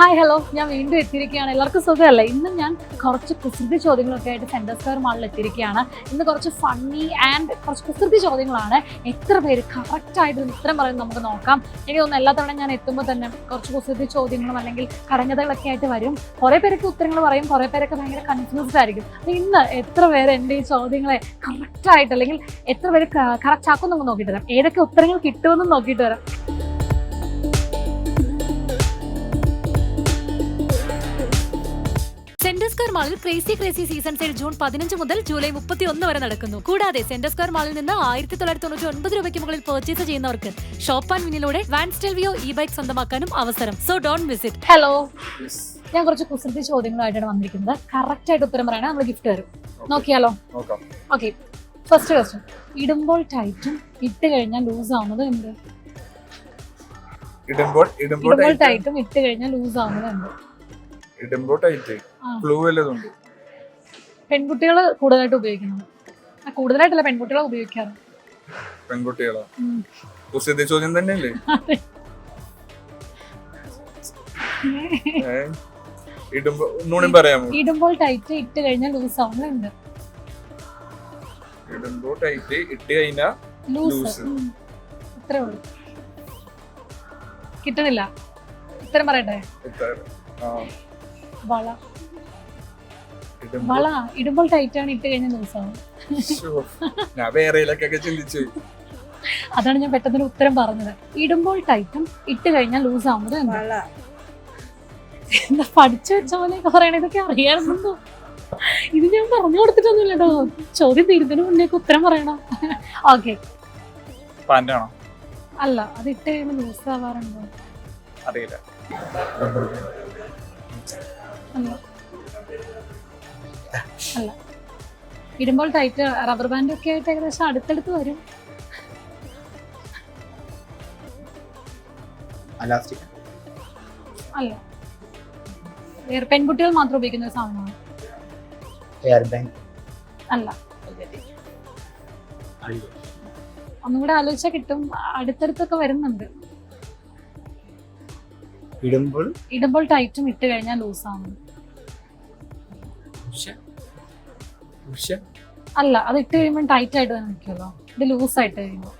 Hi hello ഞാൻ വീണ്ടും എത്തിയിരിക്കുകയാണ്. എല്ലാവർക്കും സുഖമല്ലേ? ഇന്ന് ഞാൻ കുറച്ച് കുസൃതി ചോദ്യങ്ങളൊക്കെ ആയിട്ട് സെന്റർ സ്ക്വയർ മാളിൽ എത്തിയിരിക്കുകയാണ്. ഇന്ന് കുറച്ച് ഫണ്ണി ആൻഡ് കുറച്ച് കുസൃതി ചോദ്യങ്ങളാണ്. എത്ര പേര് കറക്റ്റായിട്ട് ഉത്തരം പറയുന്നത് നമുക്ക് നോക്കാം. എനിക്ക് തോന്നുന്നു എല്ലാ തവണ ഞാൻ എത്തുമ്പോൾ തന്നെ കുറച്ച് കുസൃതി ചോദ്യങ്ങളും അല്ലെങ്കിൽ കടങ്ങതകളൊക്കെ ആയിട്ട് വരും. കുറേ പേരൊക്കെ ഉത്തരങ്ങൾ പറയും. കുറേ പേരൊക്കെ ഭയങ്കര കൺഫ്യൂസ്ഡ് ആയിരിക്കും. അപ്പോൾ ഇന്ന് എത്ര പേര് എന്റെ ഈ ചോദ്യങ്ങളെ കറക്റ്റായിട്ട് അല്ലെങ്കിൽ എത്ര പേര് കറക്റ്റ് ആക്കും നമുക്ക് നോക്കിയിട്ട് വരാം. ഏതൊക്കെ ഉത്തരങ്ങൾ കിട്ടുമെന്നും നോക്കിയിട്ട് വരാം. സ്ക്വയർ മാളിൽ crazy crazy season sale June പതിനഞ്ച് മുതൽ ജൂലൈ മുപ്പത്തി ഒന്ന് വരെ നടക്കുന്നു. കൂടാതെ സെന്റർ സ്ക്വയർ മാളിൽ നിന്ന് ആയിരത്തി തൊള്ളായിരത്തി തൊണ്ണൂറ്റി ഒൻപത് രൂപയ്ക്ക് മുകളിൽ പർച്ചേസ് ചെയ്യുന്നവർക്ക് ഷോപ്പ് ആൻഡ് വിനിലൂടെ വാൻ സ്റ്റെൽവിയോ ഇ ബൈക്ക് സ്വന്തമാക്കാനും അവസരം. സോ ഡോണ്ട് വിസിറ്റ് ഹലോ ഞാൻ കുറച്ച് കുസൃതി ചോദ്യങ്ങളായിട്ടാണ് വന്നിരിക്കുന്നത്. കറക്റ്റ് ആയിട്ട് ഉത്തരം പറയണേ നമ്മൾ ഗിഫ്റ്റ് തരും. നോക്കിയാലോ? നോക്കാം. ഓക്കെ ഫസ്റ്റ് ക്വസ്റ്റ്യൻ ഇടുമ്പോൾ ടൈറ്റും ഇട്ട് കഴിഞ്ഞാൽ ലൂസ് ആവുന്നത് എന്ത്? ഇടുമ്പോൾ ഇടുമ്പോൾ ടൈറ്റും ഇട്ട് കഴിഞ്ഞാൽ ലൂസ് ആവുന്നത് എന്ത്? ഇടുമ്പോൾ ടൈറ്റ് വല്ലതുണ്ട് പെൺകുട്ടികൾ കൂടുതലായിട്ട് ഉപയോഗിക്കുന്നത്? കൂടുതലായിട്ടല്ല പെൺകുട്ടികളെ ഉപയോഗിക്കാറ്. പെൺകുട്ടികളോ. കുസൃതി ചോദ്യം തന്നെയല്ലേ? അതെ. ഏ? ഇടുമ്പോ ഒന്നുകൂടി പറയാമോ? ഇടുമ്പോൾ ടൈറ്റ് ഇട്ട് കഴിഞ്ഞാൽ ലൂസ് ആവുന്നുണ്ട്. ഇടുമ്പോൾ ടൈറ്റ് ഇട്ട് കഴിഞ്ഞാൽ ലൂസ്. അത്രേ ഉള്ളൂ. കിട്ടണില്ല ഉത്തരം പറയട്ടെ? വള. ഇടുമ്പോൾ വള ഇടുമ്പോൾ ടൈറ്റ് ആണ് ഇട്ട് ഞാൻ വേറെയിലൊക്കെ ചിന്തിച്ചു. അതാണ് ഞാൻ പെട്ടെന്ന് ഉത്തരം പറഞ്ഞത്. ഇടുമ്പോൾ ടൈറ്റും ഇട്ട് കഴിഞ്ഞാൽ ലൂസ് ആവുന്നത് എന്ത്? എന്താ പഠിച്ചു വെച്ച പോലെ പറയണ? ഇതൊക്കെ അറിയാറുണ്ടോ? ഇത് ഞാൻ പറഞ്ഞു കൊടുത്തിട്ടൊന്നുമില്ല കേട്ടോ ചോദ്യം തീരുന്നതിന് മുന്നേക്ക് ഉത്തരം പറയണം. ഓക്കെ അല്ല അത് ഇട്ട് കഴിയുമ്പോൾ ലൂസ് ആവാറുണ്ടോ? അറിയില്ല. അല്ല. ഇടുമ്പോൾ ടൈറ്റ് റബ്ബർ ബാൻഡ് ഒക്കെ ആയിട്ട് ഏകദേശം അടുത്തടുത്ത് വരും. അല്ല. പെൺകുട്ടികൾ മാത്രം ഉപയോഗിക്കുന്ന ഒരു സാധനമാണ്. അല്ല. ഒന്നുകൂടെ ആലോചിച്ചാൽ കിട്ടും. അടുത്തടുത്തൊക്കെ വരുന്നുണ്ട്. ഇടുമ്പോൾ ഇടുമ്പോൾ ടൈറ്റും ഇട്ട് കഴിഞ്ഞാൽ ലൂസ് ഉഷ. അല്ല അത് ഇട്ട് കഴിയുമ്പോൾ ടൈറ്റ് ആയിട്ട് തന്നെ നിൽക്കുമല്ലോ ഇത് ലൂസ് ആയിട്ട് കഴിയുമ്പോൾ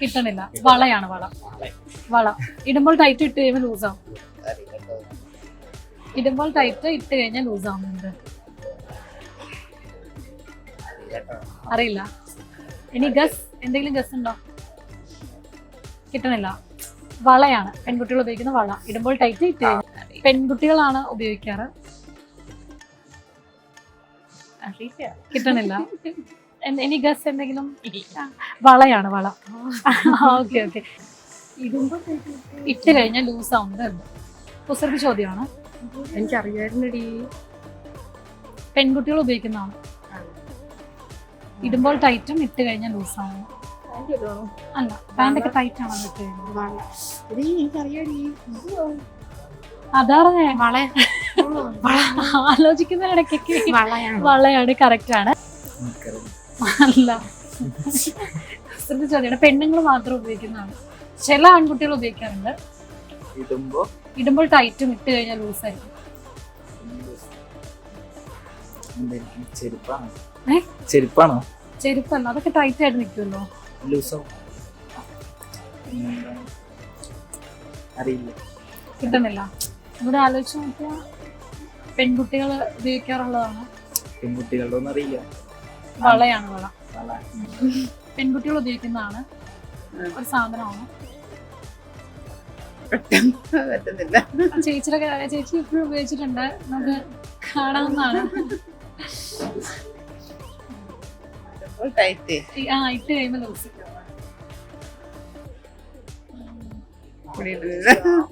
കിട്ടണില്ല. വളയാണ് വള. വള. ഇടുമ്പോൾ ടൈറ്റ് ഇട്ട് കഴിയുമ്പോൾ ലൂസ് ആവും. ഇടുമ്പോൾ ടൈറ്റ് ഇട്ട് കഴിഞ്ഞാൽ ലൂസ് ആവുന്നുണ്ട്. അറിയില്ല. ഇനി ഗസ്? എന്തെങ്കിലും ഗസ് ഉണ്ടോ? കിട്ടണില്ല. വളയാണ്. പെൺകുട്ടികൾ ഉപയോഗിക്കുന്ന വള. ഇടുമ്പോൾ ടൈറ്റ് ഇട്ട് പെൺകുട്ടികളാണ് ഉപയോഗിക്കാറ്. കിട്ടണില്ല. എനി ഇനി ഗസ് എന്തെങ്കിലും? വളയാണ് വള. ഓക്കെ ഓക്കെ ഇട്ട് കഴിഞ്ഞാൽ ലൂസ് ആവുന്നത് കുസൃതി ചോദ്യമാണ്. എനിക്കറിയായിരുന്നടി. പെൺകുട്ടികൾ ഉപയോഗിക്കുന്നതാണ് ഇടുമ്പോൾ ടൈറ്റും ഇട്ട് കഴിഞ്ഞാൽ ലൂസ് ആവുന്നു അല്ല പാന്റൊക്കെ ടൈറ്റ് ആണോ ഇട്ട് കഴിഞ്ഞാൽ എടി എനിക്കറിയാടി അതാണ് വള ആലോചിക്കുന്ന ഇടയ്ക്കൊക്കെ വളയാണ്. കറക്റ്റ് ആണ്. അല്ല. ചോദ്യമാണ് പെണ്ണുങ്ങൾ മാത്രം ഉപയോഗിക്കുന്നതാണ്. ചില ആൺകുട്ടികൾ ഉപയോഗിക്കാറുണ്ട്. ഇടുമ്പോ? ഇടുമ്പോൾ ടൈറ്റും ഇട്ട് കഴിഞ്ഞാൽ ലൂസ് ആയിരിക്കും? ചെരുപ്പാണോ? ചെരുപ്പാണോ? ചെരുപ്പല്ല അതൊക്കെ ടൈറ്റ് ആയിട്ട് നിൽക്കുമല്ലോ ലൂസോ? അറിയില്ല. കിട്ടുന്നില്ല. ഇവിടെ ആലോചിച്ച് നോക്കിയാൽ പെൺകുട്ടികൾ ഉപയോഗിക്കാറുള്ളതാണ്. പെൺകുട്ടികളുടെ ഒന്നും അറിയില്ല വളയാണ് വള. വള. പെൺകുട്ടികൾ ഉപയോഗിക്കുന്നതാണ്. ഒരു സാധനമാണ്. പറ്റുന്നില്ല. ചേച്ചിയുടെ ചേച്ചി ഇപ്പോഴും ഉപയോഗിച്ചിട്ടുണ്ട്. നമുക്ക് കാണാവുന്നതാണ്. ടൈറ്റ് ഈ- ആ ഇട്ട് കഴിയുമ്പോൾ ലൂസ്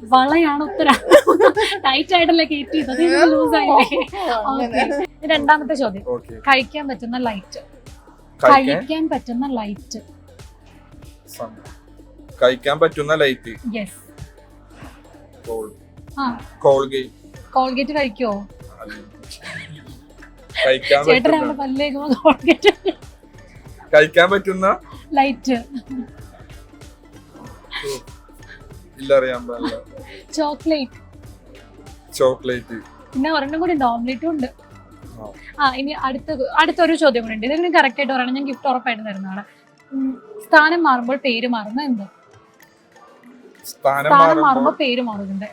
വളയാണ് ഉത്തരം. ടൈറ്റ് ആയിട്ടല്ലേ കയറ്റി അത് ലൂസ് ആയില്ലേ? രണ്ടാമത്തെ ചോദ്യം. കഴിക്കാൻ പറ്റുന്ന ലൈറ്റ് കഴിക്കാൻ? പറ്റുന്ന ലൈറ്റ് കഴിക്കാൻ പറ്റുന്ന ലൈറ്റ് യെസ് കോൾ ആ. കോൾഗേറ്റ് കഴിക്കാൻ ചേട്ടൻ പറ്റുന്ന അവിടെ പല്ലേക്കുമ്പോ കോൾഗേറ്റ് കഴിക്കാൻ പറ്റുന്ന? ലൈറ്റ് ഇല്ല അറിയാൻ പാടില്ല. ചോക്ലേറ്റ് ചോക്ലേറ്റ് പിന്നെ ഒരെണ്ണം കൂടി ഓംലെറ്റും ഉണ്ട്. ആ. ഇനി അടുത്ത അടുത്തൊരു ചോദ്യം കൂടി ഉണ്ട്. ഇതെങ്കിലും കറക്റ്റ് ആയിട്ട് പറയണം. ഞാൻ ഗിഫ്റ്റ് ഉറപ്പായിട്ട് തരുന്നതാണ് സ്ഥാനം മാറുമ്പോൾ പേര് മാറുന്ന എന്ത്? സ്ഥാനം മാറുമ്പോൾ പേര് മാറുന്നുണ്ട്.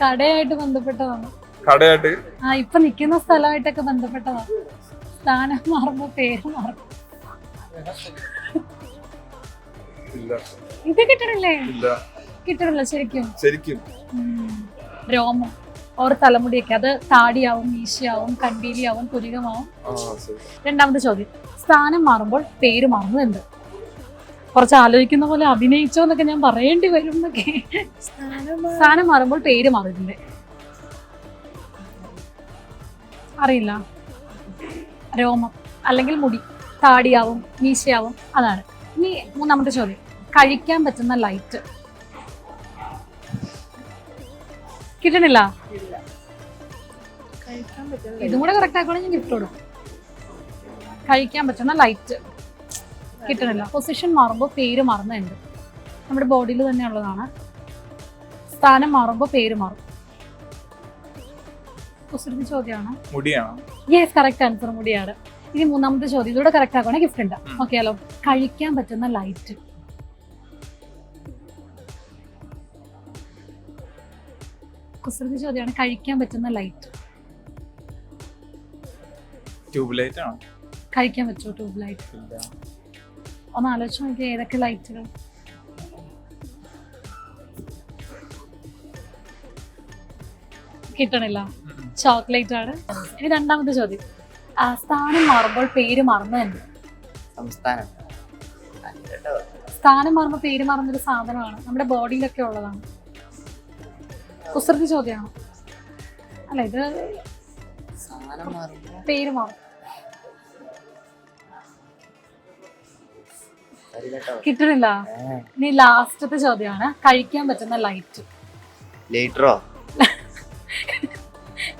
കടയായിട്ട് ബന്ധപ്പെട്ടതാണ്. കടയായിട്ട്? ആ ഇപ്പൊ നിൽക്കുന്ന സ്ഥലമായിട്ടൊക്കെ ബന്ധപ്പെട്ടതാ. സ്ഥാനം മാറുമ്പോ പേര് മാറും. ഇല്ല. ഇത് കിട്ടണില്ലേ? ഇല്ല. കിട്ടണില്ല ശരിക്കും. ശരിക്കും. രോമം. ഓർ തലമുടിയൊക്കെ. അത് താടിയാവും മീശയാവും കണ്ടീലിയാവും പുരികമാവും ആ ശരി. രണ്ടാമത്തെ ചോദ്യം. സ്ഥാനം മാറുമ്പോൾ പേര് മാറുന്നത് എന്ത് കുറച്ച് ആലോചിക്കുന്ന പോലെ അഭിനയിച്ചോ എന്നൊക്കെ ഞാൻ പറയേണ്ടി വരും എന്നൊക്കെ. സ്ഥാനം മാറുമ്പോൾ പേര് മാറിയിട്ടുണ്ട്. അറിയില്ല. രോമം അല്ലെങ്കിൽ മുടി താടിയാവും മീശയാവും അതാണ്. ഇനി മൂന്നാമത്തെ ചോദ്യം. കഴിക്കാൻ പറ്റുന്ന ലൈറ്റ് കിട്ടണില്ല? ഇതും കൂടെ കറക്റ്റ് ആക്കുകയാണെങ്കിൽ ഞാൻ ഗിഫ്റ്റ് കൊടുക്കും. കഴിക്കാൻ പറ്റുന്ന ലൈറ്റ് കിട്ടണില്ല. പൊസിഷൻ മാറുമ്പോൾ പേര് മാറുന്നുണ്ട്. നമ്മുടെ ബോഡിയിൽ തന്നെ ഉള്ളതാണ് സ്ഥാനം മാറുമ്പോൾ പേര് മാറും. കുസൃതി ചോദ്യമാണ്? മുടിയാണോ? യെസ് കറക്റ്റ് ആൻസർ മുടിയാണ്. ഇനി മൂന്നാമത്തെ ചോദ്യം ഇതോടെ കറക്റ്റ് ആക്കണേ ഗിഫ്റ്റ് ഉണ്ട്. ഓക്കെ ഹലോ കഴിക്കാൻ പറ്റുന്ന ലൈറ്റ് കുസൃതി ചോദ്യമാണ് കഴിക്കാൻ പറ്റുന്ന ലൈറ്റ് ട്യൂബ് ലൈറ്റ് ആണോ? കഴിക്കാൻ പറ്റുമോ ട്യൂബ് ലൈറ്റ് ഒന്ന് ആലോചിച്ച് നോക്കിയാൽ ഏതൊക്കെ ലൈറ്റുകൾ കിട്ടണില്ല. ചോക്ലേറ്റ് ആണ്. ഇനി രണ്ടാമത്തെ ചോദ്യം. സ്ഥാനം മാറുമ്പോൾ പേര് മറന്നു എന്ത് സംസ്ഥാനം. സ്ഥാനം മാറുമ്പോൾ പേര് മറന്നൊരു സാധനമാണ്. നമ്മുടെ ബോഡിയിലൊക്കെ ഉള്ളതാണ്. കുസൃതി ചോദ്യമാണ്. അല്ല ഇത് പേര് മാറും. കേട്ടോ കിട്ടണില്ല. ഇനി ലാസ്റ്റത്തെ ചോദ്യമാണ്. കഴിക്കാൻ പറ്റുന്ന ലൈറ്റ് ലൈറ്ററോ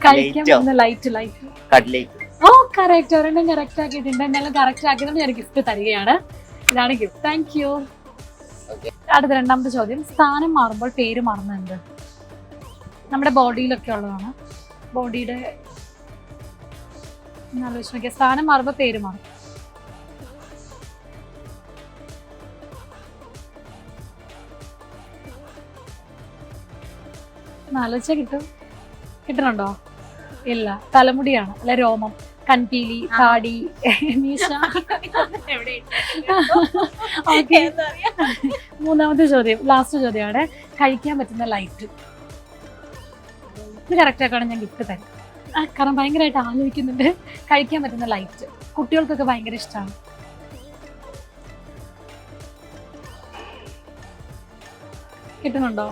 കഴിക്കാൻ ലൈറ്റ് ലൈറ്റ് ഓ കറക്റ്റ് ഒരെണ്ണം കറക്റ്റ് ആക്കിയിട്ടുണ്ട്. എന്നാലും കറക്റ്റ് ആക്കിയതുകൊണ്ട് ഞാൻ ഗിഫ്റ്റ് തരികയാണ്. ഇതാണ് ഗിഫ്റ്റ് താങ്ക് യു അടുത്ത രണ്ടാമത്തെ ചോദ്യം. സ്ഥാനം മാറുമ്പോൾ പേര് മാറുന്നുണ്ട്. നമ്മുടെ ബോഡിയിലൊക്കെ ഉള്ളതാണ്. ബോഡിയുടെ ആലോചിച്ച് സ്ഥാനം മാറുമ്പോൾ പേര് മാറും. ഒന്ന് ആലോചിച്ചാൽ കിട്ടും. കിട്ടുന്നുണ്ടോ ഇല്ല തലമുടിയാണ് അല്ല രോമം. കൺപീലി താടി മീശ. ഓക്കെ. മൂന്നാമത്തെ ചോദ്യം ലാസ്റ്റ് ചോദ്യമാണ് കഴിക്കാൻ പറ്റുന്ന ലൈറ്റ് ഇത് കറക്റ്റ് ആക്കാണ് ഞാൻ ഗിഫ്റ്റ് തരും. കാരണം ഭയങ്കരമായിട്ട് ആലോചിക്കുന്നുണ്ട് കഴിക്കാൻ പറ്റുന്ന ലൈറ്റ് കുട്ടികൾക്കൊക്കെ ഭയങ്കര ഇഷ്ടമാണ് കിട്ടുന്നുണ്ടോ?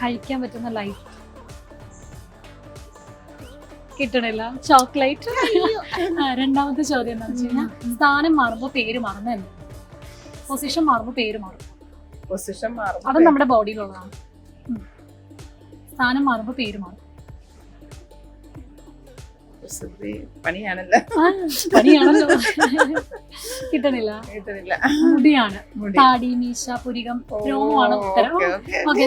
കഴിക്കാൻ പറ്റുന്ന ലൈറ്റ് കിട്ടണില്ല. ചോക്ലേറ്റ് രണ്ടാമത്തെ ചോദ്യം എന്താണെന്ന് വെച്ച് കഴിഞ്ഞാൽ സ്ഥാനം മാറുമ്പോൾ പേര് മാറുന്ന എന്ത്? പൊസിഷൻ മാറുമ്പോൾ പേര് മാറും. പൊസിഷൻ മാറും അത് നമ്മുടെ ബോഡിയിലുള്ളതാണ് സ്ഥാനം മാറുമ്പോൾ പേര് മാറും. പണിയാണല്ലോ. പണിയാണല്ലോ. കിട്ടണില്ല. മുടിയാണ്. മുടി. താടി മീശ പുരികം രോമമാണ് ഉത്തരം. ഓക്കേ,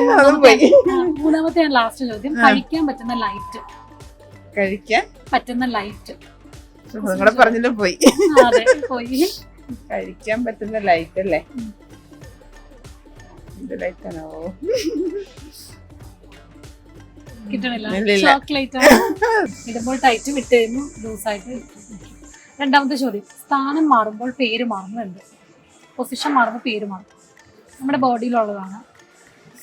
മൂന്നാമത്തെ. ലാസ്റ്റ് ചോദ്യം. കഴിക്കാൻ പറ്റുന്ന ലൈറ്റ് കഴിക്കാൻ പറ്റുന്ന ലൈറ്റ് നിങ്ങളെ പറഞ്ഞില്ല പോയി. അതെ പോയി. കഴിക്കാൻ പറ്റുന്ന ലൈറ്റ് അല്ലേ? എന്ത് ലൈറ്റ് ആണോ കിട്ടണില്ല. ചോക്ലേറ്റ് ഇടുമ്പോൾ ടൈറ്റ് വിട്ട് കഴിയുമ്പോൾ ലൂസായിട്ട് രണ്ടാമത്തെ ചോദ്യം. സ്ഥാനം മാറുമ്പോൾ പേര് മാറുന്നുണ്ട്. പൊസിഷൻ മാറുമ്പോൾ പേര് മാറും. നമ്മുടെ ബോഡിയിലുള്ളതാണ്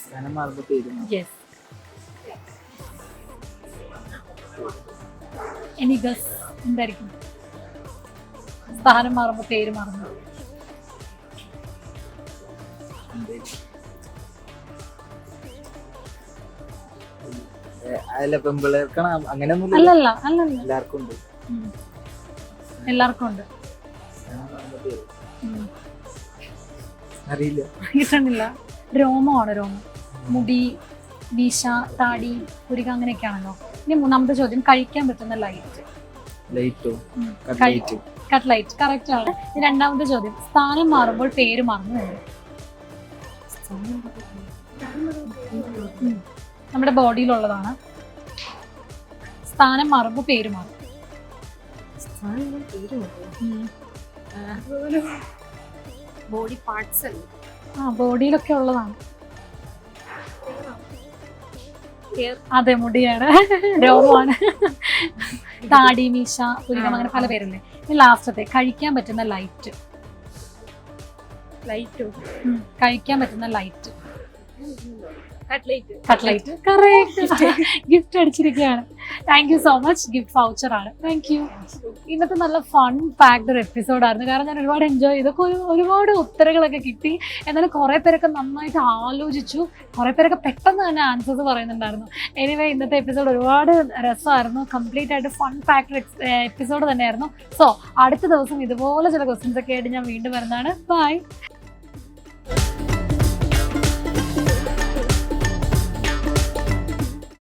സ്ഥാനം മാറുമ്പോൾ പേര് യെസ് എനി ഗസ് എന്തായിരിക്കും? സ്ഥാനം മാറുമ്പോൾ പേര് മാറുന്നു. എല്ലാവർക്കും ഉണ്ട്. എല്ലാവർക്കും ഉണ്ട്. അറിയില്ല. കിട്ടണില്ല രോമമാണ് രോമം. മുടി മീശ താടി പുരിക അങ്ങനെയൊക്കെയാണല്ലോ. ഇനി മൂന്നാമത്തെ ചോദ്യം കഴിക്കാൻ പറ്റുന്ന ലൈറ്റ് ലൈറ്റോ. കട്ട്ലൈറ്റ് കറക്റ്റ് ആണ്. ഇനി രണ്ടാമത്തെ ചോദ്യം. സ്ഥാനം മാറുമ്പോൾ പേര് മറന്നു. നമ്മുടെ ബോഡിയിലുള്ളതാണ് സ്ഥാനം മാറുമ്പോൾ പേര് മാറും. ബോഡി പാർട്സ് ആ ബോഡിയിലൊക്കെ ഉള്ളതാണ്. അതെ മുടിയാണ്. രോമമാണ്. താടി മീശ പുരികം അങ്ങനെ പല പേരുണ്ട്. ലാസ്റ്റത്തെ കഴിക്കാൻ പറ്റുന്ന ലൈറ്റ്. ലൈറ്റോ. കഴിക്കാൻ പറ്റുന്ന light. Cutlet cutlet correct gift അടിച്ചിരിക്കുകയാണ്. Thank you so much gift voucher ആണ്. താങ്ക് യു ഇന്നത്തെ നല്ല ഫൺ പാക്ഡ് ഒരു എപ്പിസോഡായിരുന്നു കാരണം ഞാൻ ഒരുപാട് എൻജോയ് ചെയ്തു. ഒരു ഒരുപാട് ഉത്തരങ്ങളൊക്കെ കിട്ടി. എന്നാലും കുറേ പേരൊക്കെ നന്നായിട്ട് ആലോചിച്ചു. കുറേ പേരൊക്കെ പെട്ടെന്ന് തന്നെ ആൻസേഴ്സ് പറയുന്നുണ്ടായിരുന്നു. എനിവേ ഇന്നത്തെ എപ്പിസോഡ് ഒരുപാട് രസമായിരുന്നു. കംപ്ലീറ്റ് ആയിട്ട് ഫൺ പാക്ഡ് എപ്പിസോഡ് തന്നെയായിരുന്നു. സോ അടുത്ത ദിവസം ഇതുപോലെ ചില ക്വസ്റ്റ്യൻസ് ഒക്കെ ആയിട്ട് ഞാൻ വീണ്ടും വരുന്നതാണ്. ബൈ